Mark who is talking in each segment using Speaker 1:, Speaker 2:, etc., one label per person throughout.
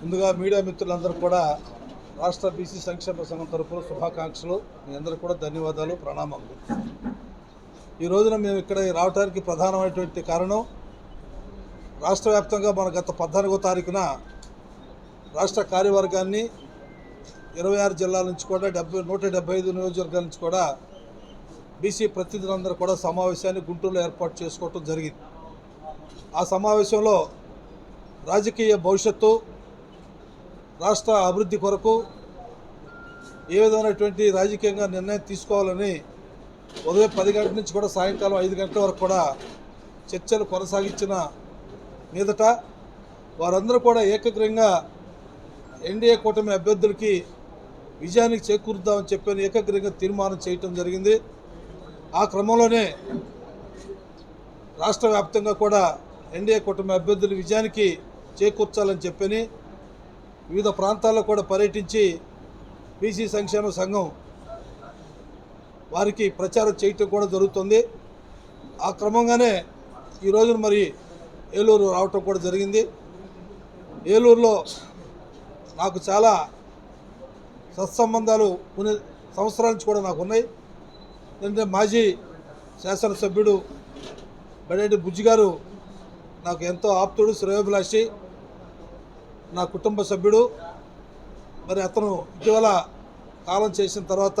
Speaker 1: ముందుగా మీడియా మిత్రులందరూ కూడా రాష్ట్ర బీసీ సంక్షేమ సంఘం తరపున శుభాకాంక్షలు. మీ అందరూ కూడా ధన్యవాదాలు ప్రణామాలు. ఈ రోజున మేము ఇక్కడ రావడానికి ప్రధానమైనటువంటి కారణం రాష్ట్ర వ్యాప్తంగా మన గత పద్నాలుగో తారీఖున రాష్ట్ర కార్యవర్గాన్ని ఇరవై ఆరు జిల్లాల నుంచి కూడా డెబ్బై నూట డెబ్బై ఐదు నియోజకవర్గాల నుంచి కూడా బీసీ ప్రతినిధులందరూ కూడా సమావేశాన్ని గుంటూరులో ఏర్పాటు చేసుకోవటం జరిగింది. ఆ సమావేశంలో రాజకీయ భవిష్యత్తు రాష్ట్ర అభివృద్ధి కొరకు ఏ విధమైనటువంటి రాజకీయంగా నిర్ణయం తీసుకోవాలని ఉదయం పది గంటల నుంచి కూడా సాయంకాలం ఐదు గంటల వరకు కూడా చర్చలు కొనసాగించిన మీదట వారందరూ కూడా ఏకగ్రంగా ఎన్డీఏ కూటమి అభ్యర్థులకి విజయానికి చేకూరుద్దామని చెప్పని ఏకగ్రంగా తీర్మానం చేయటం జరిగింది. ఆ క్రమంలోనే రాష్ట్ర వ్యాప్తంగా కూడా ఎన్డీఏ కూటమి అభ్యర్థుల విజయానికి చేకూర్చాలని చెప్పని వివిధ ప్రాంతాల్లో కూడా పర్యటించి బీసీ సంక్షేమ సంఘం వారికి ప్రచారం చేయటం కూడా జరుగుతుంది. ఆ క్రమంగానే ఈ రోజున మరి ఏలూరు రావటం కూడా జరిగింది. ఏలూరులో నాకు చాలా సత్సంబంధాలు కొన్ని సంవత్సరాల నుంచి కూడా నాకు ఉన్నాయి. ఎందుకంటే మాజీ శాసనసభ్యుడు బడేటి బుజ్జి గారు నాకు ఎంతో ఆప్తుడు శ్రేయోభిలాషి. నా కుటుంబ సభ్యుడు. మరి అతను ఇటీవల కాలం చేసిన తర్వాత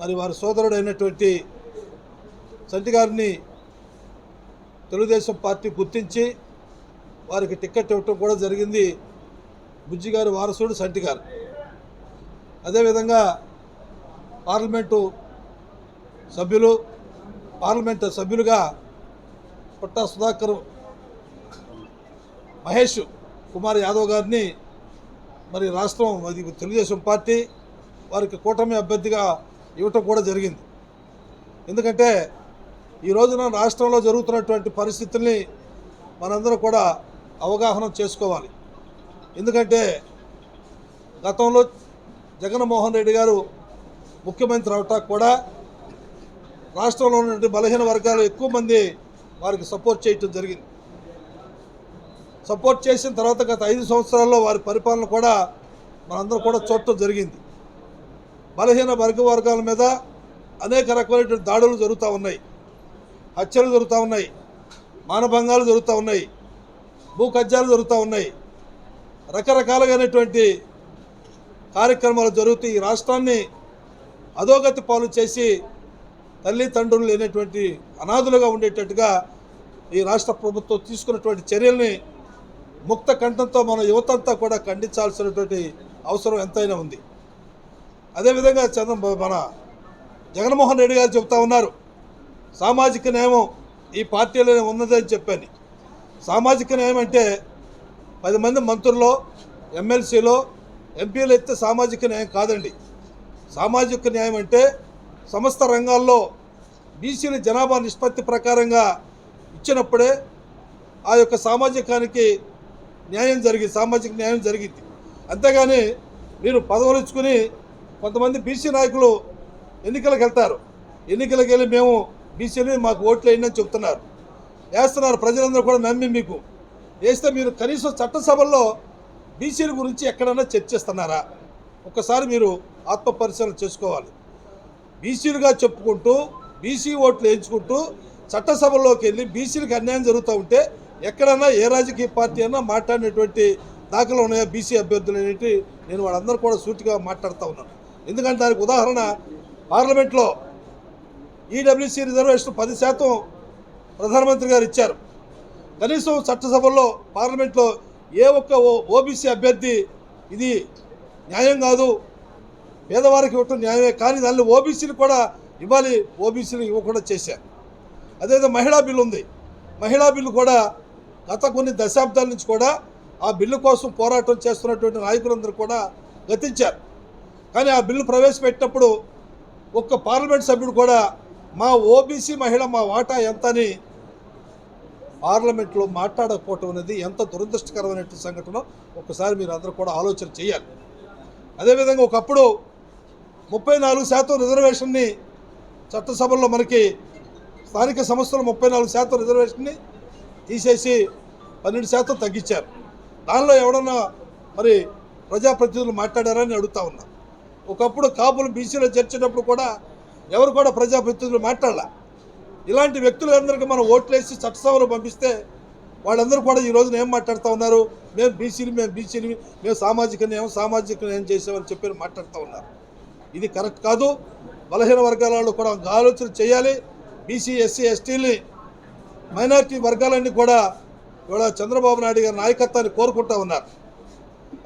Speaker 1: మరి వారి సోదరుడు అయినటువంటి సంటి గారిని తెలుగుదేశం పార్టీ గుర్తించి వారికి టికెట్ ఇవ్వటం కూడా జరిగింది బుజ్జి గారి వారసుడు సంటి గారు. అదేవిధంగా పార్లమెంటు సభ్యులు పార్లమెంట్ సభ్యులుగా పుట్టా సుధాకర్ మహేష్ కుమార్ యాదవ్ గారిని మరి రాష్ట్రం అది తెలుగుదేశం పార్టీ వారికి కూటమి అభ్యర్థిగా ఇవ్వటం కూడా జరిగింది. ఎందుకంటే ఈ రోజున రాష్ట్రంలో జరుగుతున్నటువంటి పరిస్థితుల్ని మనందరం కూడా అవగాహన చేసుకోవాలి. ఎందుకంటే గతంలో జగన్మోహన్ రెడ్డి గారు ముఖ్యమంత్రి అవటానికి కూడా రాష్ట్రంలో ఉన్నటువంటి బలహీన వర్గాలు ఎక్కువ మంది వారికి సపోర్ట్ చేయటం జరిగింది. సపోర్ట్ చేసిన తర్వాత గత ఐదు సంవత్సరాల్లో వారి పరిపాలన కూడా మనందరం కూడా చూడటం జరిగింది. బలహీన వర్గ వర్గాల మీద అనేక రకమైనటువంటి దాడులు జరుగుతూ ఉన్నాయి. హత్యలు జరుగుతూ ఉన్నాయి. మానభంగాలు జరుగుతూ ఉన్నాయి. భూ జరుగుతూ ఉన్నాయి. రకరకాలుగానటువంటి కార్యక్రమాలు జరుగుతూ ఈ రాష్ట్రాన్ని అధోగతి పాలు చేసి తల్లిదండ్రులు లేనటువంటి అనాథులుగా ఉండేటట్టుగా ఈ రాష్ట్ర ప్రభుత్వం తీసుకున్నటువంటి చర్యల్ని ముక్త కంఠంతో మన యువతంతా కూడా ఖండించాల్సినటువంటి అవసరం ఎంతైనా ఉంది. అదేవిధంగా చంద్ర మన జగన్మోహన్ రెడ్డి గారు చెప్తా ఉన్నారు సామాజిక న్యాయం ఈ పార్టీలోనే ఉన్నదని చెప్పాను. సామాజిక న్యాయం అంటే పది మంది మంత్రుల్లో ఎమ్మెల్సీలో ఎంపీలు ఎత్తే సామాజిక న్యాయం కాదండి. సామాజిక న్యాయం అంటే సమస్త రంగాల్లో బీసీల జనాభా నిష్పత్తి ప్రకారంగా ఇచ్చినప్పుడే ఆ యొక్క సామాజికానికి న్యాయం జరిగింది సామాజిక న్యాయం జరిగింది. అంతేగాని మీరు పదవులు ఇచ్చుకుని కొంతమంది బీసీ నాయకులు ఎన్నికలకు వెళ్తారు. ఎన్నికలకు వెళ్ళి మేము బీసీని మాకు ఓట్లు వేయండి అని చెప్తున్నారు. వేస్తున్నారు ప్రజలందరూ కూడా నమ్మి మీకు. వేస్తే మీరు కనీసం చట్టసభల్లో బీసీల గురించి ఎక్కడన్నా చర్చిస్తున్నారా ఒక్కసారి మీరు ఆత్మ పరిశీలన చేసుకోవాలి బీసీలుగా చెప్పుకుంటూ బీసీ ఓట్లు వేయించుకుంటూ చట్టసభల్లోకి వెళ్ళి బీసీలకు అన్యాయం జరుగుతూ ఉంటే ఎక్కడన్నా ఏ రాజకీయ పార్టీ అయినా మాట్లాడినటువంటి దాఖలు ఉన్నాయా? బీసీ అభ్యర్థులు అనేటి నేను వాళ్ళందరూ కూడా సూటిగా మాట్లాడుతూ ఉన్నాను. ఎందుకంటే దానికి ఉదాహరణ పార్లమెంట్లో ఈడబ్ల్యూసీ రిజర్వేషన్ పది శాతం ప్రధానమంత్రి గారు ఇచ్చారు. కనీసం చట్టసభల్లో పార్లమెంట్లో ఏ ఒక్క ఓబీసీ అభ్యర్థి ఇది న్యాయం కాదు పేదవారికి ఇవ్వటం న్యాయమే కానీ దానిలో ఓబీసీలు కూడా ఇవ్వాలి ఓబీసీలు ఇవ్వకుండా చేశారు. అదేవిధంగా మహిళా బిల్లు ఉంది మహిళా బిల్లు కూడా గత కొన్ని దశాబ్దాల నుంచి కూడా ఆ బిల్లు కోసం పోరాటం చేస్తున్నటువంటి నాయకులందరూ కూడా గతించారు. కానీ ఆ బిల్లు ప్రవేశపెట్టినప్పుడు ఒక్క పార్లమెంట్ సభ్యుడు కూడా మా ఓబీసీ మహిళ మా వాటా ఎంత అని పార్లమెంట్లో మాట్లాడకపోవటం అనేది ఎంత దురదృష్టకరమైనటువంటి సంఘటన ఒక్కసారి మీరు అందరూ కూడా ఆలోచన చేయాలి. అదేవిధంగా ఒకప్పుడు ముప్పై నాలుగు శాతం రిజర్వేషన్ని చట్టసభల్లో మనకి స్థానిక సంస్థలు ముప్పై నాలుగు శాతం రిజర్వేషన్ని తీసేసి పన్నెండు శాతం తగ్గించారు. దానిలో ఎవడన్నా మరి ప్రజాప్రతినిధులు మాట్లాడారని అడుగుతా ఉన్నా. ఒకప్పుడు కాపులు బీసీలో చేర్చేటప్పుడు కూడా ఎవరు కూడా ప్రజాప్రతినిధులు మాట్లాడాల. ఇలాంటి వ్యక్తులందరికీ మనం ఓట్లేసి చట్టసభలో పంపిస్తే వాళ్ళందరూ కూడా ఈ రోజున ఏం మాట్లాడుతూ ఉన్నారు? మేము బీసీలు మేము బీసీలు మేము సామాజిక న్యాయం సామాజిక న్యాయం చేసామని చెప్పి మాట్లాడుతూ ఉన్నారు. ఇది కరెక్ట్ కాదు. బలహీన వర్గాలలో కూడా ఆలోచన చేయాలి. బీసీ ఎస్సీ ఎస్టీని మైనారిటీ వర్గాలన్నీ కూడా ఇవాళ చంద్రబాబు నాయుడు గారి నాయకత్వాన్ని కోరుకుంటా ఉన్నారు.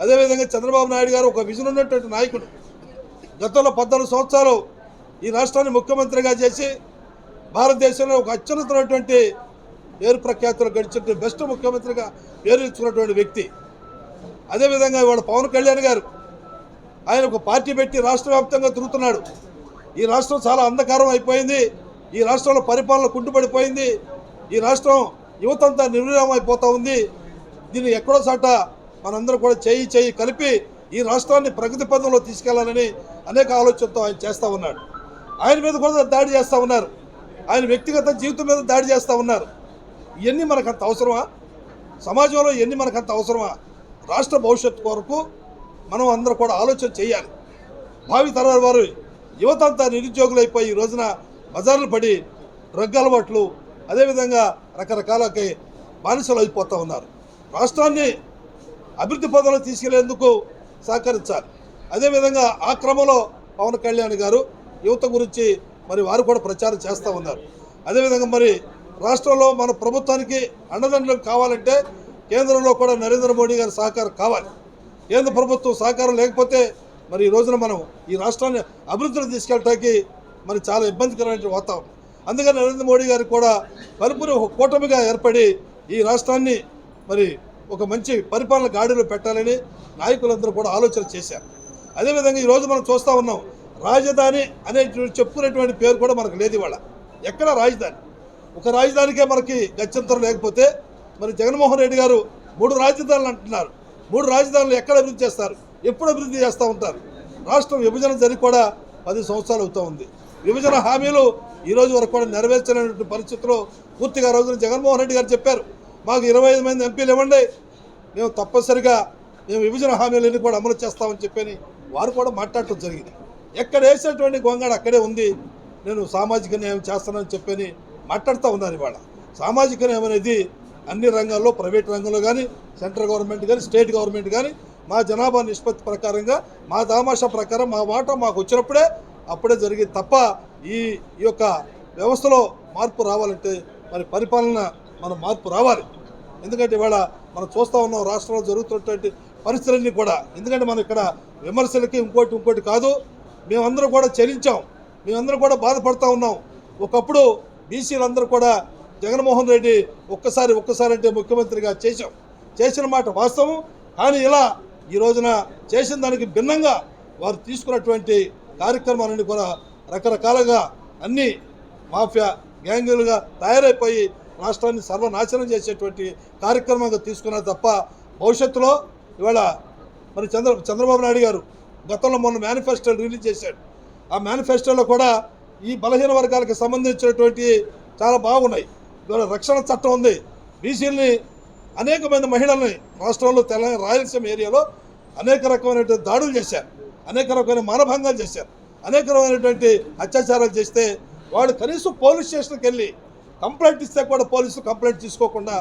Speaker 1: అదేవిధంగా చంద్రబాబు నాయుడు గారు ఒక విజన్ ఉన్నటువంటి నాయకుడు. గతంలో పద్నాలుగు సంవత్సరాలు ఈ రాష్ట్రాన్ని ముఖ్యమంత్రిగా చేసి భారతదేశంలో ఒక అత్యున్నతమైనటువంటి పేరు ప్రఖ్యాతులు గడిచిన బెస్ట్ ముఖ్యమంత్రిగా పేరు ఇచ్చుకున్నటువంటి వ్యక్తి. అదేవిధంగా ఇవాళ పవన్ కళ్యాణ్ గారు ఆయన ఒక పార్టీ పెట్టి రాష్ట్ర వ్యాప్తంగా తిరుగుతున్నాడు. ఈ రాష్ట్రం చాలా అంధకారం అయిపోయింది. ఈ రాష్ట్రంలో పరిపాలన కుంటుపడిపోయింది. ఈ రాష్ట్రం యువతంతా నిర్విరామం ఉంది. దీన్ని ఎక్కడో చాట మనందరం కూడా చేయి చేయి కలిపి ఈ రాష్ట్రాన్ని ప్రగతి పదంలో తీసుకెళ్ళాలని అనేక ఆలోచనతో ఆయన చేస్తూ ఉన్నాడు ఆయన మీద కూడా దాడి చేస్తూ ఉన్నారు. ఆయన వ్యక్తిగత జీవితం మీద దాడి చేస్తూ ఉన్నారు. ఇవన్నీ మనకు అంత అవసరమా? సమాజంలో ఇవన్నీ మనకంత అవసరమా? రాష్ట్ర భవిష్యత్తు కొరకు మనం అందరూ కూడా ఆలోచన చేయాలి. భావి తరాల వారు యువత అంతా నిరుద్యోగులైపోయి ఈ రోజున బజార్లు పడి డ్రగ్ అలవాట్లు అదేవిధంగా రకరకాలకి బానిసలు అయిపోతూ ఉన్నారు. రాష్ట్రాన్ని అభివృద్ధి పదంలో తీసుకెళ్ళేందుకు సహకరించాలి. అదేవిధంగా ఆ క్రమంలో పవన్ కళ్యాణ్ గారు యువత గురించి మరి వారు కూడా ప్రచారం చేస్తూ ఉన్నారు. అదేవిధంగా మరి రాష్ట్రంలో మన ప్రభుత్వానికి అండదండలు కావాలంటే కేంద్రంలో కూడా నరేంద్ర మోడీ గారి సహకారం కావాలి. కేంద్ర ప్రభుత్వం సహకారం లేకపోతే మరి ఈ రోజున మనం ఈ రాష్ట్రాన్ని అభివృద్ధిలో తీసుకెళ్ళటానికి మరి చాలా ఇబ్బందికరమైన వాతావరణం. అందుకని నరేంద్ర మోడీ గారు కూడా కలుపుని ఒక కూటమిగా ఏర్పడి ఈ రాష్ట్రాన్ని మరి ఒక మంచి పరిపాలన గాడిలో పెట్టాలని నాయకులందరూ కూడా ఆలోచన చేశారు. అదేవిధంగా ఈరోజు మనం చూస్తూ ఉన్నాం రాజధాని అనే చెప్పుకునేటువంటి పేరు కూడా మనకు లేదు ఇవాళ. ఎక్కడ రాజధాని? ఒక రాజధానికే మనకి గత్యంతరం లేకపోతే మరి జగన్మోహన్ రెడ్డి గారు మూడు రాజధానులు అంటున్నారు. మూడు రాజధానులు ఎక్కడ అభివృద్ధి చేస్తారు? ఎప్పుడు అభివృద్ధి చేస్తూ ఉంటారు? రాష్ట్రం విభజన జరిగి కూడా పది సంవత్సరాలు అవుతూ ఉంది. విభజన హామీలు ఈ రోజు వరకు కూడా నెరవేర్చలేనటువంటి పరిస్థితుల్లో పూర్తిగా రోజున జగన్మోహన్ రెడ్డి గారు చెప్పారు మాకు ఇరవై ఐదు మంది ఎంపీలు ఇవ్వండి మేము తప్పనిసరిగా మేము విభజన హామీలన్నీ కూడా అమలు చేస్తామని చెప్పని వారు కూడా మాట్లాడటం జరిగింది. ఎక్కడ వేసినటువంటి గొంగడ అక్కడే ఉంది నేను సామాజిక న్యాయం చేస్తానని చెప్పని మాట్లాడుతూ ఉన్నారు ఇవాళ. సామాజిక న్యాయం అనేది అన్ని రంగాల్లో ప్రైవేట్ రంగంలో కానీ సెంట్రల్ గవర్నమెంట్ కానీ స్టేట్ గవర్నమెంట్ కానీ మా జనాభా నిష్పత్తి ప్రకారంగా మా దామాషా ప్రకారం మా వాటా మాకు వచ్చినప్పుడే అప్పుడే జరిగేది తప్ప ఈ యొక్క వ్యవస్థలో మార్పు రావాలంటే మరి పరిపాలన మన మార్పు రావాలి. ఎందుకంటే ఇవాళ మనం చూస్తూ ఉన్నాం రాష్ట్రంలో జరుగుతున్నటువంటి పరిస్థితులన్నీ కూడా. ఎందుకంటే మనం ఇక్కడ విమర్శలకి ఇంకోటి ఇంకోటి కాదు. మేమందరం కూడా చలించాం. మేమందరం కూడా బాధపడుతూ ఉన్నాం. ఒకప్పుడు బీసీలందరూ కూడా జగన్మోహన్ రెడ్డి ఒక్కసారి ఒక్కసారి అంటే ముఖ్యమంత్రిగా చేశాం. చేసిన మాట వాస్తవం. కానీ ఇలా ఈ రోజున చేసిన దానికి భిన్నంగా వారు తీసుకున్నటువంటి కార్యక్రమాలన్నీ కూడా రకరకాలుగా అన్ని మాఫియా గ్యాంగులుగా తయారైపోయి రాష్ట్రాన్ని సర్వనాశనం చేసేటువంటి కార్యక్రమంగా తీసుకున్నారు తప్ప భవిష్యత్తులో ఇవాళ మరి చంద్ర చంద్రబాబు నాయుడు గారు గతంలో మొన్న మేనిఫెస్టో రిలీజ్ చేశాడు. ఆ మేనిఫెస్టోలో కూడా ఈ బలహీన వర్గాలకు సంబంధించినటువంటి చాలా బాగున్నాయి. ఇవాళ రక్షణ చట్టం ఉంది. బీసీలని అనేక మంది మహిళల్ని రాష్ట్రంలో తెలంగాణ రాయలసీమ ఏరియాలో అనేక రకమైనటువంటి దాడులు చేశారు. అనేక రకమైన మానభంగాలు చేశారు. అనేక రకమైనటువంటి అత్యాచారాలు చేస్తే వాడు కనీసం పోలీస్ స్టేషన్కి వెళ్ళి కంప్లైంట్ ఇస్తే కూడా పోలీసులు కంప్లైంట్ తీసుకోకుండా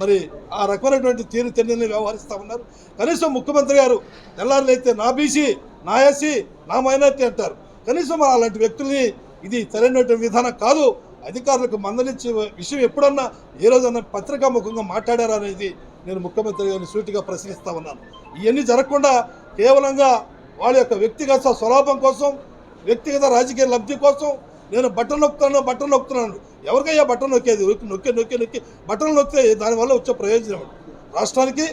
Speaker 1: మరి ఆ రకమైనటువంటి తీరు తెన్నుల్ని వ్యవహరిస్తూ ఉన్నారు. కనీసం ముఖ్యమంత్రి గారు తెల్లారులైతే నా బీసీ నా ఎస్సీ నా మైనార్టీ అంటారు. కనీసం అలాంటి వ్యక్తుల్ని ఇది సరైనటువంటి విధానం కాదు. అధికారులకు మందలించే విషయం ఎప్పుడన్నా ఏ రోజన్నా పత్రికాముఖంగా మాట్లాడారా అనేది నేను ముఖ్యమంత్రి గారిని సూటిగా ప్రశ్నిస్తా ఉన్నాను. ఇవన్నీ జరగకుండా కేవలంగా వాళ్ళ యొక్క వ్యక్తిగత స్వలాభం కోసం వ్యక్తిగత రాజకీయ లబ్ధి కోసం నేను బట్టలు నొక్కుతాను బట్టలు నొక్కుతున్నాను. ఎవరికయ్యా బట్టలు నొక్కేది? నొక్కి నొక్కి నొక్కి నొక్కి. బట్టలు నొక్కితే దానివల్ల వచ్చే ప్రయోజనం రాష్ట్రానికి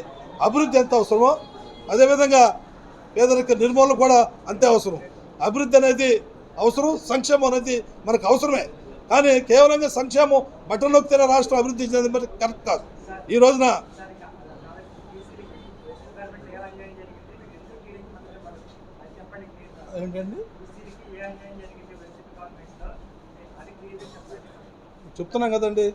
Speaker 1: అభివృద్ధి ఎంత అవసరమో అదేవిధంగా పేదరిక నిర్మూలన కూడా అంతే అవసరం. అభివృద్ధి అనేది అవసరం సంక్షేమం అనేది మనకు అవసరమే. కానీ కేవలంగా సంక్షేమం బట్టలు నొక్కితేనే రాష్ట్రం అభివృద్ధి చెందిన మరి కరెక్ట్ కాదు. ఈ రోజున ఏంటండి? చెప్తున్నాం కదండి.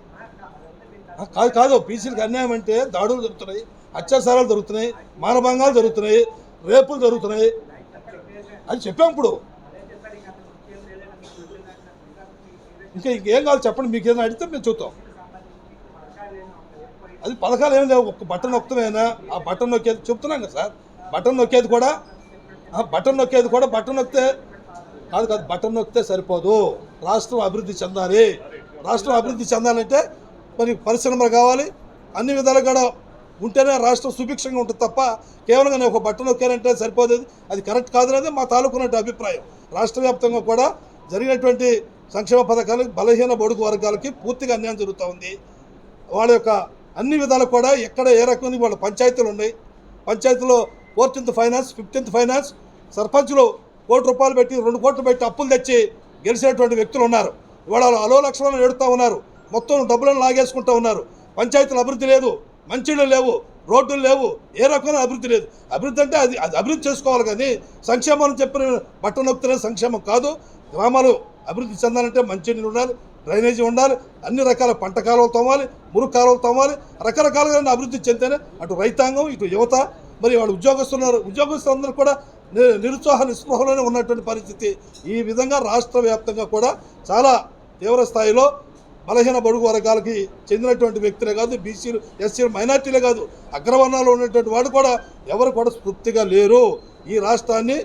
Speaker 1: కాదు కాదు బీసీలకు అన్యాయం అంటే దాడులు జరుగుతున్నాయి అత్యాచారాలు జరుగుతున్నాయి మానభంగాలు జరుగుతున్నాయి రేపులు జరుగుతున్నాయి. అని చెప్పాం ఇప్పుడు. ఇంకా ఇంకేం కావాలి చెప్పండి మీకు ఏదైనా అడిగితే మేము చూద్దాం. అది పథకాలు ఏమి లేవు ఒక బటన్ నొక్కమైనా ఆ బటన్ నొక్కేది చెప్తున్నాం కదా సార్ బటన్ నొక్కేది కూడా బటన్ నొక్కేది కూడా బటన్ నొక్కితే కాదు కాదు బటన్ నొక్కితే సరిపోదు. రాష్ట్రం అభివృద్ధి చెందాలి. రాష్ట్రం అభివృద్ధి చెందాలంటే మరి పరిశ్రమలు కావాలి. అన్ని విధాలు కూడా ఉంటేనే రాష్ట్రం సుభిక్షంగా ఉంటుంది తప్ప కేవలం నేను ఒక బట్టను నొక్కానంటే సరిపోతుంది అది కరెక్ట్ కాదనేది మా తాలూకున్నట్టు అభిప్రాయం. రాష్ట్ర వ్యాప్తంగా కూడా జరిగినటువంటి సంక్షేమ పథకాలు బలహీన బడుగు వర్గాలకి పూర్తిగా అన్యాయం జరుగుతూ ఉంది. వాళ్ళ యొక్క అన్ని విధాలు కూడా ఎక్కడ ఏ రకమైన వాళ్ళ పంచాయతీలు ఉన్నాయి. పంచాయతీలో ఫోర్టీన్త్ ఫైనాన్స్ ఫిఫ్టీన్త్ ఫైనాన్స్ సర్పంచ్లు కోటి రూపాయలు పెట్టి రెండు కోట్లు పెట్టి అప్పులు తెచ్చి గెలిచినటువంటి వ్యక్తులు ఉన్నారు. ఇవాళ వాళ్ళు అలో లక్షలను ఎడుతూ ఉన్నారు. మొత్తం డబ్బులను లాగేసుకుంటూ ఉన్నారు. పంచాయతీల అభివృద్ధి లేదు మంచిళ్ళు లేవు రోడ్లు లేవు ఏ రకమైన అభివృద్ధి లేదు. అభివృద్ధి అంటే అది అది అభివృద్ధి చేసుకోవాలి కానీ సంక్షేమం అని చెప్పిన బట్ట నొక్కుతున్న సంక్షేమం కాదు. గ్రామాలు అభివృద్ధి చెందాలంటే మంచినీళ్ళు ఉండాలి డ్రైనేజీ ఉండాలి అన్ని రకాల పంట కాలువలు తోమాలి మురుగు కాలువలు తోమాలి రకరకాలుగా అభివృద్ధి చెందితేనే అటు రైతాంగం ఇటు యువత మరి వాళ్ళు ఉద్యోగస్తున్నారు. ఉద్యోగస్తులందరూ కూడా నిరుత్సాహ నిస్పృహలోనే ఉన్నటువంటి పరిస్థితి. ఈ విధంగా రాష్ట్ర వ్యాప్తంగా కూడా చాలా తీవ్ర స్థాయిలో బలహీన బడుగు వర్గాలకి చెందినటువంటి వ్యక్తులే కాదు బీసీలు ఎస్సీలు మైనార్టీలే కాదు అగ్రవర్ణాలు ఉన్నటువంటి వాడు కూడా ఎవరు కూడా స్ఫూర్తిగా లేరు. ఈ రాష్ట్రాన్ని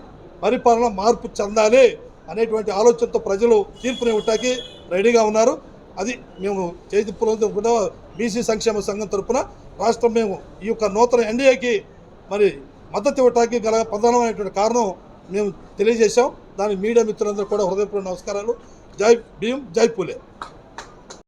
Speaker 1: పరిపాలన మార్పు చెందాలి అనేటువంటి ఆలోచనతో ప్రజలు తీర్పునివ్వటానికి రెడీగా ఉన్నారు. అది మేము చేతి కూడా బీసీ సంక్షేమ సంఘం తరఫున రాష్ట్రం మేము ఈ యొక్క నూతన ఎన్డీఏకి మరి మద్దతు ఇవ్వటానికి గల ప్రధానమైనటువంటి కారణం మేము తెలియజేశాం. దాని మీడియా మిత్రులందరూ కూడా హృదయపూర్వ నమస్కారాలు. జై భీమ్ జై పూలే.